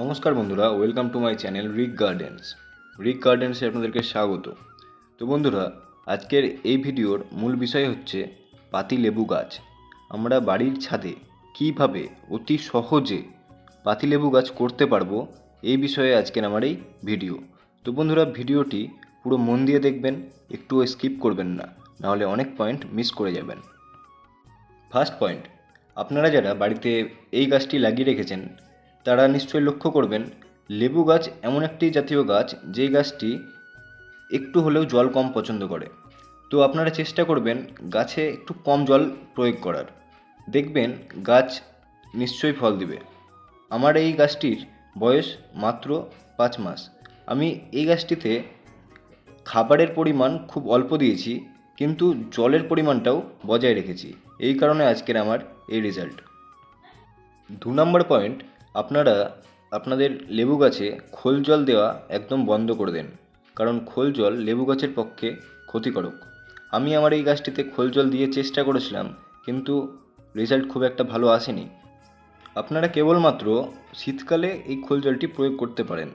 নমস্কার বন্ধুরা welcome to my channel Rick Gardens রিক গার্ডেন্সে আপনাদেরকে স্বাগত। তো বন্ধুরা, আজকের এই ভিডিওর মূল বিষয় হচ্ছে পাতি লেবু গাছ। আমরা বাড়ির ছাদে কীভাবে অতি সহজে পাতিলেবু গাছ করতে পারব, এই বিষয়ে আজকের আমার এই ভিডিও। তো বন্ধুরা, ভিডিওটি পুরো মন দিয়ে দেখবেন একটুও স্কিপ করবেন না, নাহলে অনেক পয়েন্ট মিস করে যাবেন। ফার্স্ট পয়েন্ট আপনারা যারা বাড়িতে এই গাছটি লাগিয়ে রেখেছেন তারা নিশ্চয়ই লক্ষ্য করবেন, লেবু গাছ এমন একটি জাতীয় গাছ যেই গাছটি একটু হলেও জল কম পছন্দ করে। তো আপনারা চেষ্টা করবেন গাছে একটু কম জল প্রয়োগ করার। দেখবেন গাছ নিশ্চয়ই ফল দিবে। আমার এই গাছটির বয়স মাত্র পাঁচ মাস। আমি এই গাছটিতে খাবারের পরিমাণ খুব অল্প দিয়েছি, কিন্তু জলের পরিমাণটাও বজায় রেখেছি। এই কারণে আজকের আমার এই রেজাল্ট দু নম্বর পয়েন্ট আপনারা আপনাদের লেবু গাছে খোল জল দেওয়া একদম বন্ধ করে দেন, কারণ খোল জল লেবু গাছের পক্ষে ক্ষতিকারক। আমি আমার এই গাছটিতে খোল জল দিয়ে চেষ্টা করেছিলাম, কিন্তু রেজাল্ট খুব একটা ভালো আসেনি। আপনারা কেবলমাত্র শীতকালে এই খোল জলটি প্রয়োগ করতে পারেন।